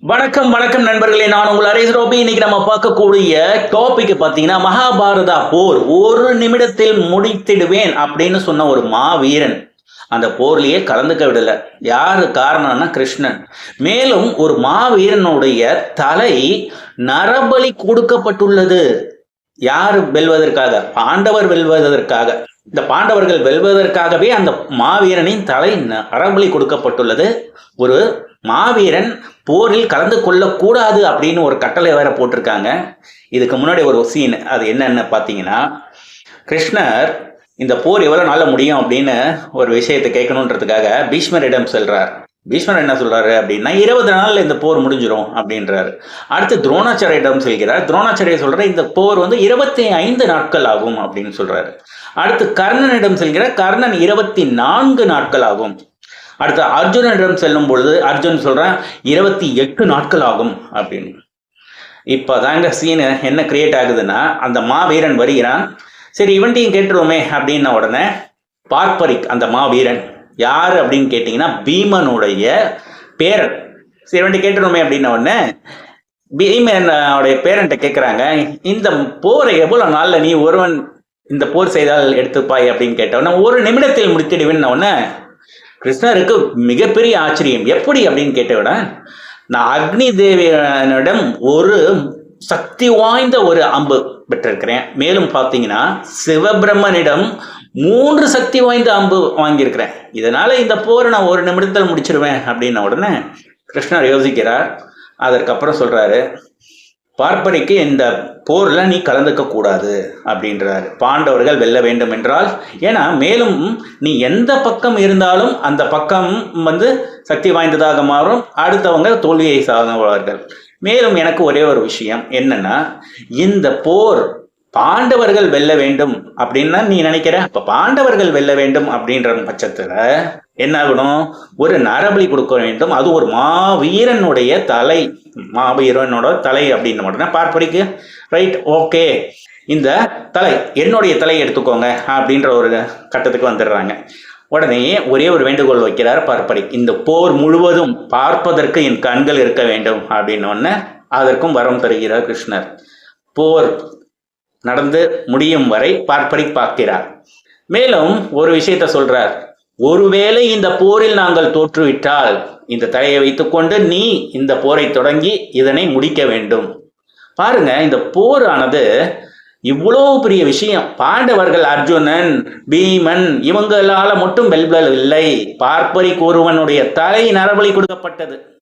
வணக்கம் வணக்கம் நண்பர்களே. நான் உங்கள் அரேஸ் ரோபி. இன்னைக்கு நம்ம பார்க்கக்கூடிய டாபிக் பார்த்தீங்கன்னா மகாபாரதா போர். ஒரு நிமிடத்தில் முடித்திடுவேன் அப்படின்னு சொன்ன ஒரு மாவீரன். அந்த போர்லயே கலந்துக்க விடல. யாரு காரணம்னா கிருஷ்ணன். மேலும் ஒரு மாவீரனுடைய தலை நரபலி கொடுக்கப்பட்டுள்ளது. யார் வெல்வதற்காக? பாண்டவர் வெல்வதற்காக. இந்த பாண்டவர்கள் வெல்வதற்காகவே அந்த மாவீரனின் தலை நரபலி கொடுக்கப்பட்டுள்ளது. ஒரு மாவீரன் போரில் கலந்து கொள்ளக்கூடாது அப்படின்னு ஒரு கட்டளை வேற போட்டிருக்காங்க. இதுக்கு முன்னாடி ஒரு சீன் அது என்னென்னு பார்த்தீங்கன்னா கிருஷ்ணர் இந்த போர் எவ்வளோ நாளில் முடியும் அப்படின்னு ஒரு விஷயத்தை கேட்கணுன்றதுக்காக பீஷ்மரிடம் செல்றார். பீஷ்மர் என்ன சொல்றாரு அப்படின்னா இருபது நாள்ல இந்த போர் முடிஞ்சிரும் அப்படின்றாரு. அடுத்து துரோணாச்சாரியிடம் செல்கிறார். துரோணாச்சாரிய சொல்ற இந்த போர் வந்து இருபத்தி ஐந்து நாட்கள் ஆகும் அப்படின்னு சொல்றாரு. அடுத்து கர்ணனிடம் செல்கிறார். கர்ணன் இருபத்தி நான்கு நாட்கள் ஆகும். அடுத்து அர்ஜுனனிடம் செல்லும் பொழுது அர்ஜுன் சொல்றான் இருபத்தி எட்டு நாட்கள் ஆகும் அப்படின்னு. இப்போ தாங்க சீனு என்ன கிரியேட் ஆகுதுன்னா அந்த மாவீரன் வருகிறான். சரி இவன்ட்டையும் கேட்டுருவோமே அப்படின்ன உடனே பார்ப்பரிக் அந்த மாவீரன் யார் அப்படின்னு கேட்டிங்கன்னா பீமனுடைய பேரன். சரி வேண்டி கேட்டுருமே அப்படின்ன உடனே பீமனுடைய பேரன்ட்ட கேட்குறாங்க இந்த போரை எவ்வளோ நாளில் நீ ஒருவன் இந்த போர் செய்தால் எடுத்துப்பாய் அப்படின்னு கேட்டவொடனே ஒரு நிமிடத்தில் முடித்திடுவேன் உடனே கிருஷ்ணருக்கு மிகப்பெரிய ஆச்சரியம். எப்படி அப்படின்னு கேட்டவுடன் நான் அக்னி தேவியனிடம் ஒரு சக்தி வாய்ந்த ஒரு அம்பு பெற்றிருக்கிறேன். மேலும் பார்த்தீங்கன்னா சிவபிரம்மனிடம் மூன்று சக்தி வாய்ந்த அம்பு வாங்கியிருக்கிறேன். இதனால இந்த போரை நான் ஒரு நிமிடத்தில் முடிச்சிருவேன் அப்படின்ன உடனே கிருஷ்ணர் யோசிக்கிறார். அதற்கப்புறம் சொல்றாரு பார்ப்பரிக்கு இந்த போர்ல நீ கலந்துக்க கூடாது அப்படின்றாரு. பாண்டவர்கள் வெல்ல வேண்டும் என்றால் ஏன்னா மேலும் நீ எந்த பக்கம் இருந்தாலும் அந்த பக்கம் வந்து சக்தி வாய்ந்ததாக மாறும். அடுத்தவங்க தோல்வியை சார்ந்தவர்கள். மேலும் எனக்கு ஒரே ஒரு விஷயம் என்னன்னா இந்த போர் பாண்டவர்கள் வெல்ல வேண்டும் அப்படின்னு நீ நினைக்கிற? அப்ப பாண்டவர்கள் வெல்ல வேண்டும் அப்படின்ற பட்சத்துல என்ன ஆகணும்? ஒரு நரபலி கொடுக்க வேண்டும். அது ஒரு மாவீரனுடைய தலை. மாவீரனோட தலை அப்படின்னு மட்டும் பார்ப்படிக்கு ரைட் ஓகே இந்த தலை என்னுடைய தலை எடுத்துக்கோங்க அப்படின்ற ஒரு கட்டத்துக்கு வந்துடுறாங்க. உடனே ஒரே ஒரு வேண்டுகோள் வைக்கிறார் பார்ப்படி இந்த போர் முழுவதும் பார்ப்பதற்கு என் கண்கள் இருக்க வேண்டும் அப்படின்னு அதற்கும் வரம் தருகிறார் கிருஷ்ணர். போர் நடந்து முடியும் வரை பார்ப்படி பார்க்கிறார். மேலும் ஒரு விஷயத்த சொல்றார் ஒருவேளை இந்த போரில் நாங்கள் தோற்றுவிட்டால் இந்த தலையை வைத்துக்கொண்டு நீ இந்த போரை தொடங்கி இதனை முடிக்க வேண்டும். பாருங்க இந்த போரானது இவ்வளோ பெரிய விஷயம். பாண்டவர்கள் அர்ஜுனன் பீமன் இவங்களால மட்டும் வெல்வல் இல்லை பார்ப்பரி ஒருவனுடைய தலை நரபலி கொடுக்கப்பட்டது.